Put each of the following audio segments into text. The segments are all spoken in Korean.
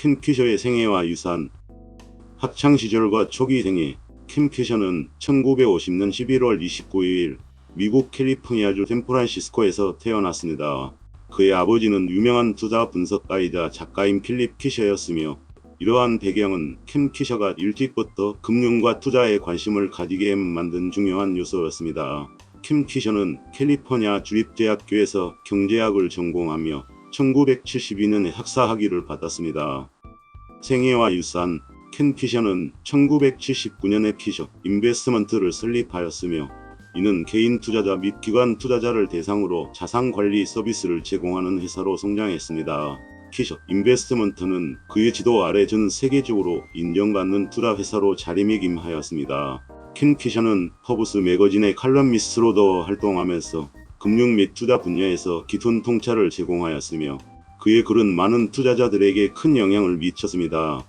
켄 피셔의 생애와 유산 학창 시절과 초기 생애 켄 피셔는 1950년 11월 29일 미국 캘리포니아주 샌프란시스코에서 태어났습니다. 그의 아버지는 유명한 투자 분석가이자 작가인 필립 키셔였으며 이러한 배경은 켄 키셔가 일찍부터 금융과 투자에 관심을 가지게 만든 중요한 요소였습니다. 킴 키셔는 캘리포니아 주립대학교에서 경제학을 전공하며 1972년에 학사 학위를 받았습니다. 생애와 유산 켄 피셔는 1979년에 피셔 인베스먼트를 설립하였으며 이는 개인 투자자 및 기관 투자자를 대상으로 자산 관리 서비스를 제공하는 회사로 성장했습니다. 피셔 인베스트먼트는 그의 지도 아래 전 세계적으로 인정받는 투자 회사로 자리매김하였습니다. 켄 피셔는 퍼브스 매거진의 칼럼니스트로도 활동하면서 금융 및 투자 분야에서 기존 통찰을 제공하였으며 그의 글은 많은 투자자들에게 큰 영향을 미쳤습니다.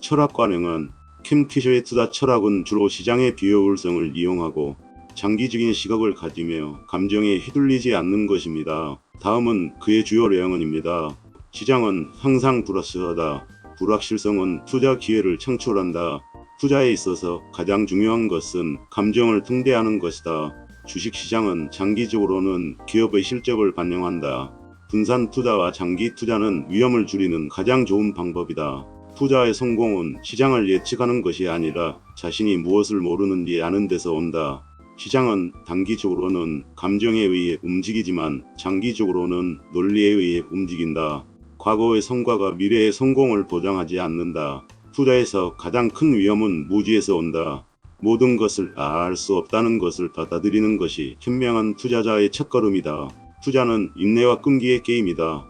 철학관행은 켄 피셔의 투자 철학은 주로 시장의 비효율성을 이용하고 장기적인 시각을 가지며 감정에 휘둘리지 않는 것입니다. 다음은 그의 주요 내용입니다. 시장은 항상 불확실하다. 불확실성은 투자 기회를 창출한다. 투자에 있어서 가장 중요한 것은 감정을 통제하는 것이다. 주식시장은 장기적으로는 기업의 실적을 반영한다. 분산 투자와 장기 투자는 위험을 줄이는 가장 좋은 방법이다. 투자의 성공은 시장을 예측하는 것이 아니라 자신이 무엇을 모르는지 아는 데서 온다. 시장은 단기적으로는 감정에 의해 움직이지만 장기적으로는 논리에 의해 움직인다. 과거의 성과가 미래의 성공을 보장하지 않는다. 투자에서 가장 큰 위험은 무지에서 온다. 모든 것을 알 수 없다는 것을 받아들이는 것이 현명한 투자자의 첫걸음이다. 투자는 인내와 끈기의 게임이다.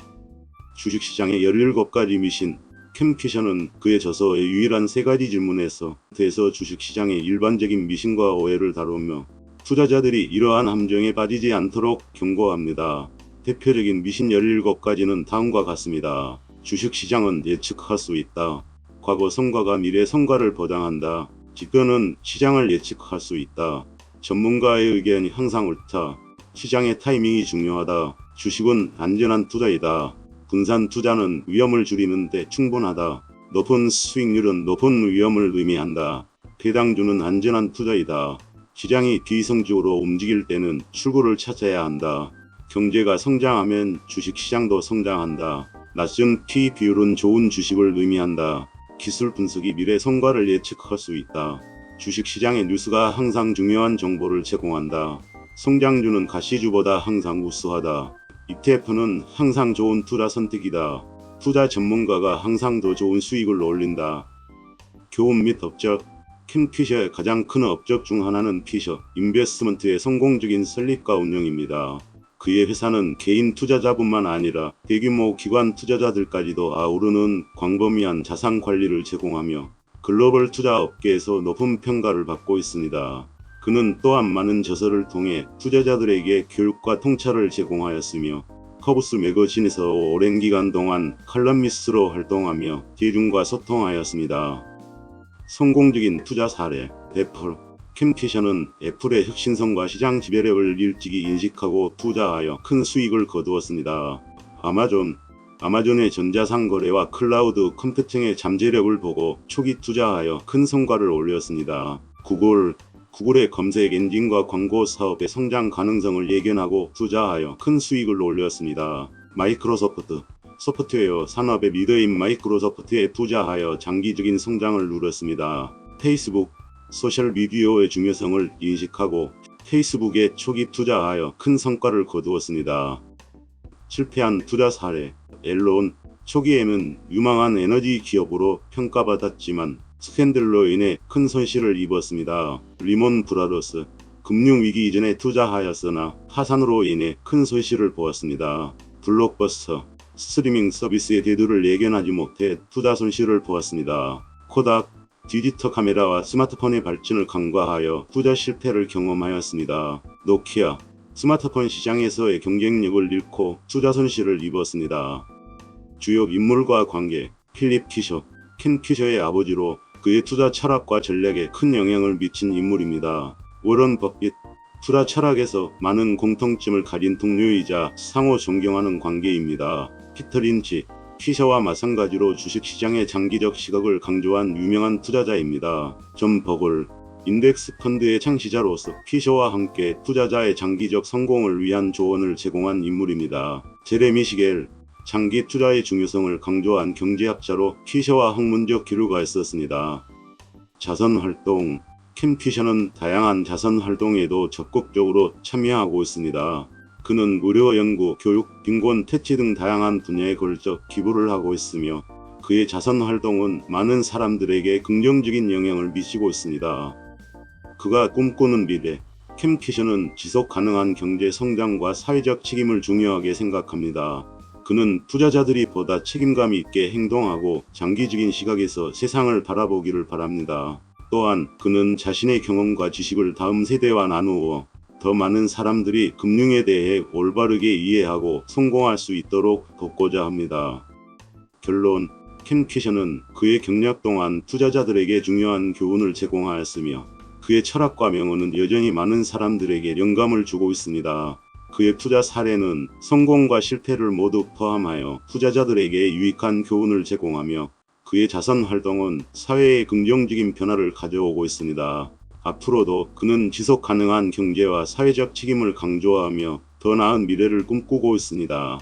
주식시장의 17가지 미신 캠 피셔는 그의 저서의 유일한 세 가지 질문에서 대해서 주식시장의 일반적인 미신과 오해를 다루며 투자자들이 이러한 함정에 빠지지 않도록 경고합니다. 대표적인 미신 17가지는 다음과 같습니다. 주식시장은 예측할 수 있다. 과거 성과가 미래 성과를 보장한다. 직변은 시장을 예측할 수 있다. 전문가의 의견이 항상 옳다. 시장의 타이밍이 중요하다. 주식은 안전한 투자이다. 분산 투자는 위험을 줄이는 데 충분하다. 높은 수익률은 높은 위험을 의미한다. 배당주는 안전한 투자이다. 시장이 비이성적으로 움직일 때는 출구를 찾아야 한다. 경제가 성장하면 주식시장도 성장한다. 낮은 P 비율은 좋은 주식을 의미한다. 기술 분석이 미래 성과를 예측할 수 있다. 주식시장의 뉴스가 항상 중요한 정보를 제공한다. 성장주는 가시주보다 항상 우수하다. ETF는 항상 좋은 투자 선택이다. 투자 전문가가 항상 더 좋은 수익을 올린다. 교훈 및 업적 켄 피셔의 가장 큰 업적 중 하나는 피셔 인베스트먼트의 성공적인 설립과 운영입니다. 그의 회사는 개인 투자자뿐만 아니라 대규모 기관 투자자들까지도 아우르는 광범위한 자산 관리를 제공하며 글로벌 투자 업계에서 높은 평가를 받고 있습니다. 그는 또한 많은 저서를 통해 투자자들에게 교육과 통찰을 제공하였으며 커브스 매거진에서 오랜 기간 동안 칼럼니스트로 활동하며 대중과 소통하였습니다. 성공적인 투자 사례 애플 캠 피셔는 애플의 혁신성과 시장 지배력을 일찍이 인식하고 투자하여 큰 수익을 거두었습니다. 아마존 아마존의 전자상 거래와 클라우드 컴퓨팅의 잠재력을 보고 초기 투자하여 큰 성과를 올렸습니다. 구글 구글의 검색 엔진과 광고 사업의 성장 가능성을 예견하고 투자하여 큰 수익을 올렸습니다. 마이크로소프트 소프트웨어 산업의 리더인 마이크로소프트에 투자하여 장기적인 성장을 누렸습니다. 페이스북 소셜 미디어의 중요성을 인식하고 페이스북에 초기 투자하여 큰 성과를 거두었습니다. 실패한 투자 사례 엘론 초기에는 유망한 에너지 기업으로 평가받았지만 스캔들로 인해 큰 손실을 입었습니다. 리몬 브라더스 금융위기 이전에 투자하였으나 파산으로 인해 큰 손실을 보았습니다. 블록버스터 스트리밍 서비스의 대두를 예견하지 못해 투자 손실을 보았습니다. 코닥 디지털 카메라와 스마트폰의 발전을 간과하여 투자 실패를 경험하였습니다. 노키아 스마트폰 시장에서의 경쟁력을 잃고 투자 손실을 입었습니다. 주요 인물과 관계 필립 키셔 켄 키셔의 아버지로 그의 투자 철학과 전략에 큰 영향을 미친 인물입니다. 워런 버핏 투자 철학에서 많은 공통점을 가진 동료이자 상호 존경하는 관계입니다. 피터 린치 피셔와 마찬가지로 주식시장의 장기적 시각을 강조한 유명한 투자자입니다. 존 버글 인덱스 펀드의 창시자로서 피셔와 함께 투자자의 장기적 성공을 위한 조언을 제공한 인물입니다. 제레미 시겔 장기 투자의 중요성을 강조한 경제학자로 피셔와 학문적 기류가 있었습니다. 자선 활동 캠 피셔는 다양한 자선 활동에도 적극적으로 참여하고 있습니다. 그는 무료 연구, 교육, 빈곤 퇴치 등 다양한 분야에 걸쳐 기부를 하고 있으며 그의 자선 활동은 많은 사람들에게 긍정적인 영향을 미치고 있습니다. 그가 꿈꾸는 미래, 캠 피셔는 지속 가능한 경제 성장과 사회적 책임을 중요하게 생각합니다. 그는 투자자들이 보다 책임감 있게 행동하고 장기적인 시각에서 세상을 바라보기를 바랍니다. 또한 그는 자신의 경험과 지식을 다음 세대와 나누어 더 많은 사람들이 금융에 대해 올바르게 이해하고 성공할 수 있도록 돕고자 합니다. 결론 캠 키셔는 그의 경력 동안 투자자들에게 중요한 교훈을 제공하였으며 그의 철학과 명언은 여전히 많은 사람들에게 영감을 주고 있습니다. 그의 투자 사례는 성공과 실패를 모두 포함하여 투자자들에게 유익한 교훈을 제공하며 그의 자선 활동은 사회에 긍정적인 변화를 가져오고 있습니다. 앞으로도 그는 지속 가능한 경제와 사회적 책임을 강조하며 더 나은 미래를 꿈꾸고 있습니다.